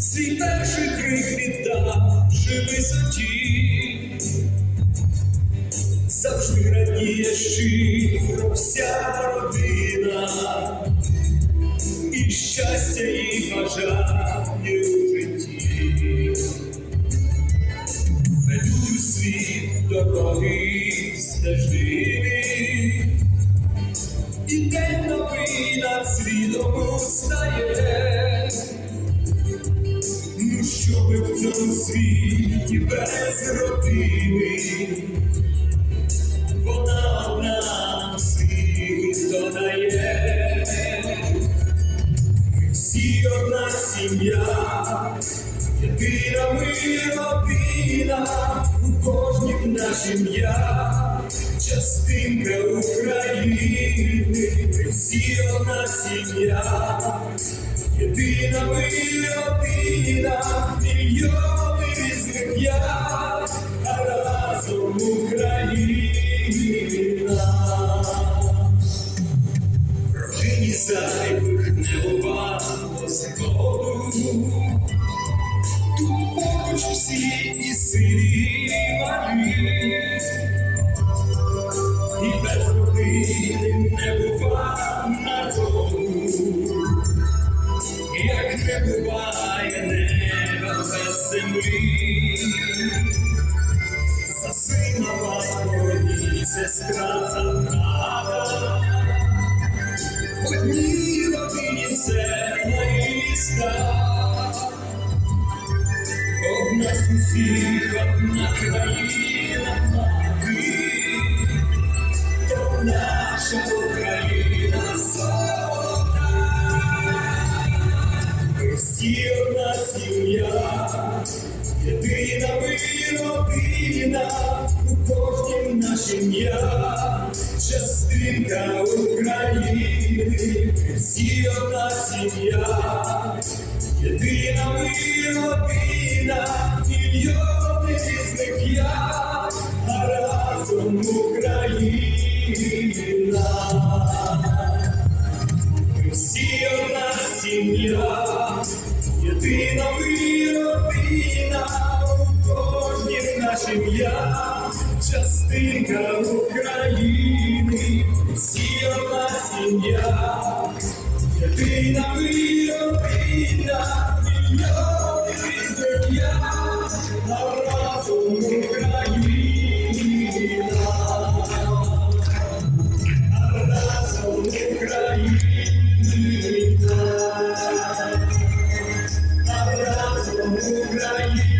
Свій перший крик віддавши висоті, завжди радіє щиро вся родина, і щастя їй бажає у житті. Ведуть у світ дороги стежини, і день новий над світом устає. Ну що ви в цьому світі без родини? Вона нам світ додає. Ми всі одна сім'я, єдина ми родина, у кожнім наше ім'я, частинка України, ми всі сім'я. Єдина ми родина, мільйони різних я, а разом Україна. В родині зайвих не бувало згоду. Тут поруч всі і силі землі, за сина батько і сестра затрата, в одній родині церква і міста, одна з усіх, одна країна мати, то наша Україна золота. Ми всі одна сім'я, єдина ми родина, у кожнім наше ім'я, частинка України, ми всі одна сім'я, єдина ми родина, мільйони різних я, а разом Україна. Ми всі одна сім'я, єдина ми родина, у кожнім нашим я, частинка України, сіла сім'я, єдина ми родина, мільйони різних разом Україна.